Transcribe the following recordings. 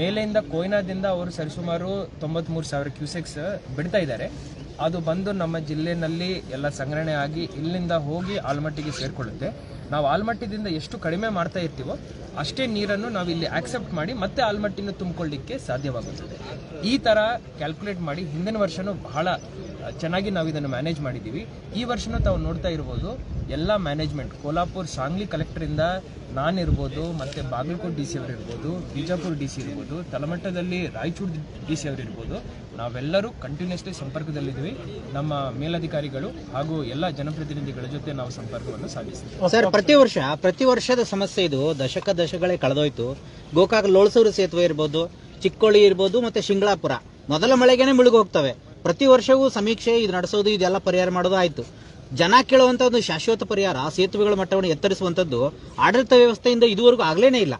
ಮೇಲೆಯಿಂದ ಕೊಯ್ನಾದಿಂದ ಅವರು ಸರಿಸುಮಾರು ತೊಂಬತ್ಮೂರು ಸಾವಿರ ಕ್ಯೂಸೆಕ್ಸ್ ಬಿಡ್ತಾ ಇದ್ದಾರೆ. ಅದು ಬಂದು ನಮ್ಮ ಜಿಲ್ಲೆನಲ್ಲಿ ಎಲ್ಲ ಸಂಗ್ರಹಣೆ ಆಗಿ ಇಲ್ಲಿಂದ ಹೋಗಿ ಆಲ್ಮಟ್ಟಿಗೆ ಸೇರಿಕೊಳ್ಳುತ್ತೆ. ನಾವು ಆಲ್ಮಟ್ಟಿದಿಂದ ಎಷ್ಟು ಕಡಿಮೆ ಮಾಡ್ತಾ ಇರ್ತೀವೋ ಅಷ್ಟೇ ನೀರನ್ನು ನಾವು ಇಲ್ಲಿ ಆಕ್ಸೆಪ್ಟ್ ಮಾಡಿ ಮತ್ತೆ ಆಲ್ಮಟ್ಟಿನ ತುಂಬಿಕೊಳ್ಳಿಕ್ಕೆ ಸಾಧ್ಯವಾಗುತ್ತದೆ. ಈ ಥರ ಕ್ಯಾಲ್ಕುಲೇಟ್ ಮಾಡಿ ಹಿಂದಿನ ವರ್ಷವೂ ಬಹಳ ಚೆನ್ನಾಗಿ ನಾವು ಇದನ್ನು ಮ್ಯಾನೇಜ್ ಮಾಡಿದ್ದೀವಿ. ಈ ವರ್ಷನೂ ತಾವು ನೋಡ್ತಾ ಇರ್ಬೋದು, ಎಲ್ಲ ಮ್ಯಾನೇಜ್ಮೆಂಟ್ ಕೋಲ್ಹಾಪುರ್ ಸಾಂಗ್ಲಿ ಕಲೆಕ್ಟರಿಂದ ನಾನಿರ್ಬೋದು ಮತ್ತು ಬಾಗಲಕೋಟೆ ಡಿ ಸಿ ಅವರು ಇರ್ಬೋದು, ಬಿಜಾಪುರ ಡಿ ಸಿ ಇರ್ಬೋದು, ತಲಮಟ್ಟದಲ್ಲಿ ರಾಯಚೂರು ಡಿ ಸಿ ಅವರು ಇರ್ಬೋದು, ನಾವೆಲ್ಲರೂ ಕಂಟಿನ್ಯೂಸ್ಲಿ ಸಂಪರ್ಕದಲ್ಲಿದ್ದೀವಿ. ನಮ್ಮ ಮೇಲಧಿಕಾರಿಗಳು ಹಾಗೂ ಎಲ್ಲ ಜನಪ್ರತಿನಿಧಿಗಳ ಜೊತೆ ನಾವು ಸಂಪರ್ಕವನ್ನು ಸಾಧಿಸ್ತೀವಿ ಸರ್, ಪ್ರತಿ ವರ್ಷ, ಪ್ರತಿ ವರ್ಷದ ಸಮಸ್ಯೆ ಇದು. ದಶಕ ದಶಕಗಳೇ ಕಳೆದೋಯ್ತು. ಗೋಕಾಕ್ ಲೋಳಸೂರು ಸೇತುವೆ ಇರ್ಬೋದು, ಚಿಕ್ಕೋಳಿ ಇರ್ಬೋದು, ಮತ್ತು ಶಿಂಗಳಾಪುರ. ಮೊದಲ ಮಳೆಗೆನೆ ಮುಳುಗಿ ಹೋಗ್ತವೆ ಪ್ರತಿ ವರ್ಷವೂ ಸಮೀಕ್ಷೆ ಇದು ನಡೆಸೋದು, ಇದೆಲ್ಲ ಪರಿಹಾರ ಮಾಡೋದು ಆಯಿತು. ಜನ ಕೇಳುವಂಥ ಒಂದು ಶಾಶ್ವತ ಪರಿಹಾರ, ಸೇತುವೆಗಳ ಮಟ್ಟವನ್ನು ಎತ್ತರಿಸುವಂಥದ್ದು ಆಡಳಿತ ವ್ಯವಸ್ಥೆಯಿಂದ ಇದುವರೆಗೂ ಆಗಲೇನೇ ಇಲ್ಲ.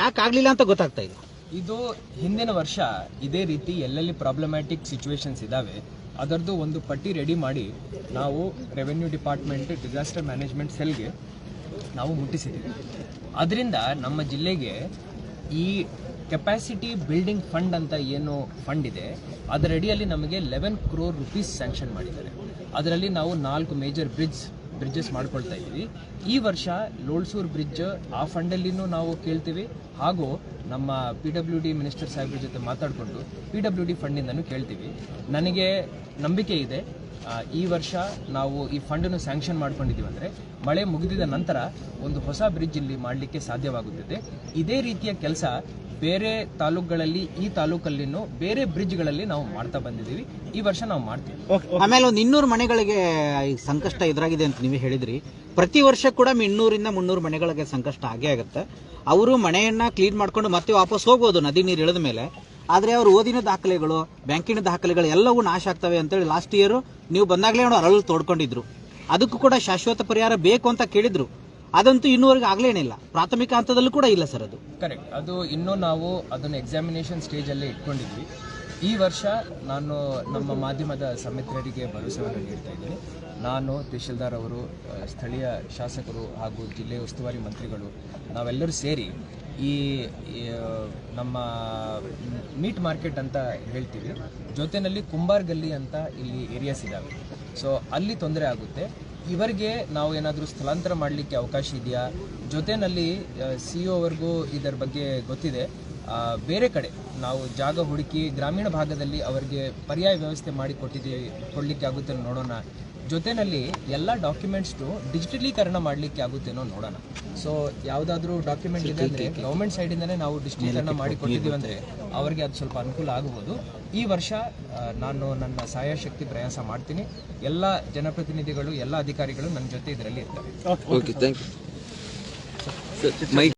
ಯಾಕೆ ಆಗಲಿಲ್ಲ ಅಂತ ಗೊತ್ತಾಗ್ತಾ ಇಲ್ಲ ಇದು ಹಿಂದಿನ ವರ್ಷ ಇದೇ ರೀತಿ ಎಲ್ಲೆಲ್ಲಿ ಪ್ರಾಬ್ಲಮ್ಯಾಟಿಕ್ ಸಿಚುವೇಶನ್ಸ್ ಇದ್ದಾವೆ ಅದರದ್ದು ಒಂದು ಪಟ್ಟಿ ರೆಡಿ ಮಾಡಿ ನಾವು ರೆವೆನ್ಯೂ ಡಿಪಾರ್ಟ್ಮೆಂಟ್ ಡಿಸಾಸ್ಟರ್ ಮ್ಯಾನೇಜ್ಮೆಂಟ್ ಸೆಲ್ಗೆ ನಾವು ಮುಟ್ಟಿಸಿದ್ದೀವಿ. ಅದರಿಂದ ನಮ್ಮ ಜಿಲ್ಲೆಗೆ ಈ ಕೆಪಾಸಿಟಿ ಬಿಲ್ಡಿಂಗ್ ಫಂಡ್ ಅಂತ ಏನು ಫಂಡ್ ಇದೆ. ಅದರ ಅಡಿಯಲ್ಲಿ ನಮಗೆ ಲೆವೆನ್ ಕ್ರೋರ್ ರುಪೀಸ್ ಸ್ಯಾಂಕ್ಷನ್ ಮಾಡಿದ್ದಾರೆ. ಅದರಲ್ಲಿ ನಾವು ನಾಲ್ಕು ಮೇಜರ್ ಬ್ರಿಡ್ಜ್ ಬ್ರಿಡ್ಜಸ್ ಮಾಡ್ಕೊಳ್ತಾ ಇದ್ದೀವಿ. ಈ ವರ್ಷ ಲೋಳ್ಸೂರ್ ಬ್ರಿಡ್ಜ್ ಆ ಫಂಡಲ್ಲಿನೂ ನಾವು ಕೇಳ್ತೀವಿ. ಹಾಗೂ ನಮ್ಮ ಪಿ ಡಬ್ಲ್ಯೂ ಡಿ ಮಿನಿಸ್ಟರ್ ಸಾಹೇಬ್ರ ಜೊತೆ ಮಾತಾಡಿಕೊಂಡು ಪಿ ಡಬ್ಲ್ಯೂ ಡಿ ಫಂಡಿಂದನೂ ಕೇಳ್ತೀವಿ. ನನಗೆ ನಂಬಿಕೆ ಇದೆ. ಈ ವರ್ಷ ನಾವು ಈ ಫಂಡನ್ನು ಸ್ಯಾಂಕ್ಷನ್ ಮಾಡ್ಕೊಂಡಿದ್ದೀವಿ ಅಂದರೆ ಮಳೆ ಮುಗಿದಿದ ನಂತರ ಒಂದು ಹೊಸ ಬ್ರಿಡ್ಜ್ ಇಲ್ಲಿ ಮಾಡಲಿಕ್ಕೆ ಸಾಧ್ಯವಾಗುತ್ತದೆ. ಇದೇ ರೀತಿಯ ಕೆಲಸ ಬೇರೆ ತಾಲೂಕುಗಳಲ್ಲಿ ಈ ತಾಲೂಕಲ್ಲಿನೂ ಬೇರೆ ಬ್ರಿಡ್ಜ್ಗಳಲ್ಲಿ ನಾವು ಮಾಡ್ತಾ ಬಂದಿದ್ದೀವಿ. ಈ ವರ್ಷ ನಾವು ಮಾಡ್ತೀವಿ. ಆಮೇಲೆ ಒಂದು ಇನ್ನೂರು ಮನೆಗಳಿಗೆ ಈ ಸಂಕಷ್ಟ ಎದುರಾಗಿದೆ ಅಂತ ನೀವು ಹೇಳಿದ್ರಿ. ಪ್ರತಿ ವರ್ಷ ಕೂಡ ಇನ್ನೂರಿಂದ ಮುನ್ನೂರು ಮನೆಗಳಿಗೆ ಸಂಕಷ್ಟ ಆಗೇ ಆಗುತ್ತೆ. ಅವರು ಮನೆಯನ್ನ ಕ್ಲೀನ್ ಮಾಡ್ಕೊಂಡು ಮತ್ತೆ ವಾಪಸ್ ಹೋಗ್ಬೋದು, ನದಿ ನೀರು ಇಳಿದ ಮೇಲೆ. ಆದರೆ ಅವರು ಓದಿನ ದಾಖಲೆಗಳು, ಬ್ಯಾಂಕಿನ ದಾಖಲೆಗಳು ಎಲ್ಲವೂ ನಾಶ ಆಗ್ತವೆ ಅಂತೇಳಿ ಲಾಸ್ಟ್ ಇಯರ್ ನೀವು ಬಂದಾಗಲೇ ಅವರು ಅರಳು ತೋಡ್ಕೊಂಡಿದ್ರು. ಅದಕ್ಕೂ ಕೂಡ ಶಾಶ್ವತ ಪರಿಹಾರ ಬೇಕು ಅಂತ ಕೇಳಿದ್ರು. ಅದಂತೂ ಇನ್ನೂವರೆಗೆ ಆಗ್ಲೇನಿಲ್ಲ. ಪ್ರಾಥಮಿಕ ಹಂತದಲ್ಲೂ ಕೂಡ ಇಲ್ಲ ಸರ್ ಅದು. ಕರೆಕ್ಟ್ ಅದು ಇನ್ನೂ ನಾವು ಅದನ್ನು ಎಕ್ಸಾಮಿನೇಷನ್ ಸ್ಟೇಜಲ್ಲೇ ಇಟ್ಕೊಂಡಿದ್ವಿ. ಈ ವರ್ಷ ನಾನು ನಮ್ಮ ಮಾಧ್ಯಮದ ಸಮಿತ್ರರಿಗೆ ಭರವಸೆಯನ್ನು ನೀಡ್ತಾ ಇದ್ದೀನಿ. ನಾನು ತಹಶೀಲ್ದಾರ್ ಅವರು ಸ್ಥಳೀಯ ಶಾಸಕರು ಹಾಗೂ ಜಿಲ್ಲೆಯ ಉಸ್ತುವಾರಿ ಮಂತ್ರಿಗಳು, ನಾವೆಲ್ಲರೂ ಸೇರಿ ಈ ನಮ್ಮ ಮೀಟ್ ಮಾರ್ಕೆಟ್ ಅಂತ ಹೇಳ್ತೀವಿ. ಜೊತೆಯಲ್ಲಿ ಕುಂಬಾರ್ ಗಲ್ಲಿ ಅಂತ ಇಲ್ಲಿ ಏರಿಯಾಸ್ ಇದ್ದಾವೆ ಸೊ ಅಲ್ಲಿ ತೊಂದರೆ ಆಗುತ್ತೆ. ಇವರಿಗೆ ನಾವು ಏನಾದರೂ ಸ್ಥಳಾಂತರ ಮಾಡಲಿಕ್ಕೆ ಅವಕಾಶ ಇದೆಯಾ? ಜೊತೆಯಲ್ಲಿ ಸಿ ಅವರೆಗೂ ಇದರ ಬಗ್ಗೆ ಗೊತ್ತಿದೆ. ಬೇರೆ ಕಡೆ ನಾವು ಜಾಗ ಹುಡುಕಿ ಗ್ರಾಮೀಣ ಭಾಗದಲ್ಲಿ ಅವರಿಗೆ ಪರ್ಯಾಯ ವ್ಯವಸ್ಥೆ ಮಾಡಿ ಕೊಟ್ಟಿದ್ದೀವಿ ಕೊಡಲಿಕ್ಕೆ ಆಗುತ್ತೆ ನೋಡೋಣ. ಜೊತೆಯಲ್ಲಿ ಎಲ್ಲ ಡಾಕ್ಯುಮೆಂಟ್ಸ್ನು ಡಿಜಿಟಲೀಕರಣ ಮಾಡಲಿಕ್ಕೆ ಆಗುತ್ತೇನೋ ನೋಡೋಣ. ಸೊ ಯಾವುದಾದ್ರೂ ಡಾಕ್ಯುಮೆಂಟ್ ಇದೆ ಅಂದರೆ ಗೌರ್ಮೆಂಟ್ ಸೈಡಿಂದನೇ ನಾವು ಡಿಜಿಟಲೀಕರಣ ಮಾಡಿ ಕೊಟ್ಟಿದ್ದೀವಿ ಅಂದರೆ ಅವರಿಗೆ ಅದು ಸ್ವಲ್ಪ ಅನುಕೂಲ ಆಗಬಹುದು ಈ ವರ್ಷ ನಾನು ನನ್ನ ಸಹಾಯಶಕ್ತಿ ಪ್ರಯಾಸ ಮಾಡ್ತೀನಿ. ಎಲ್ಲ ಜನಪ್ರತಿನಿಧಿಗಳು ಎಲ್ಲ ಅಧಿಕಾರಿಗಳು ನನ್ನ ಜೊತೆ ಇದರಲ್ಲಿ ಇರ್ತಾರೆ. Okay thank you my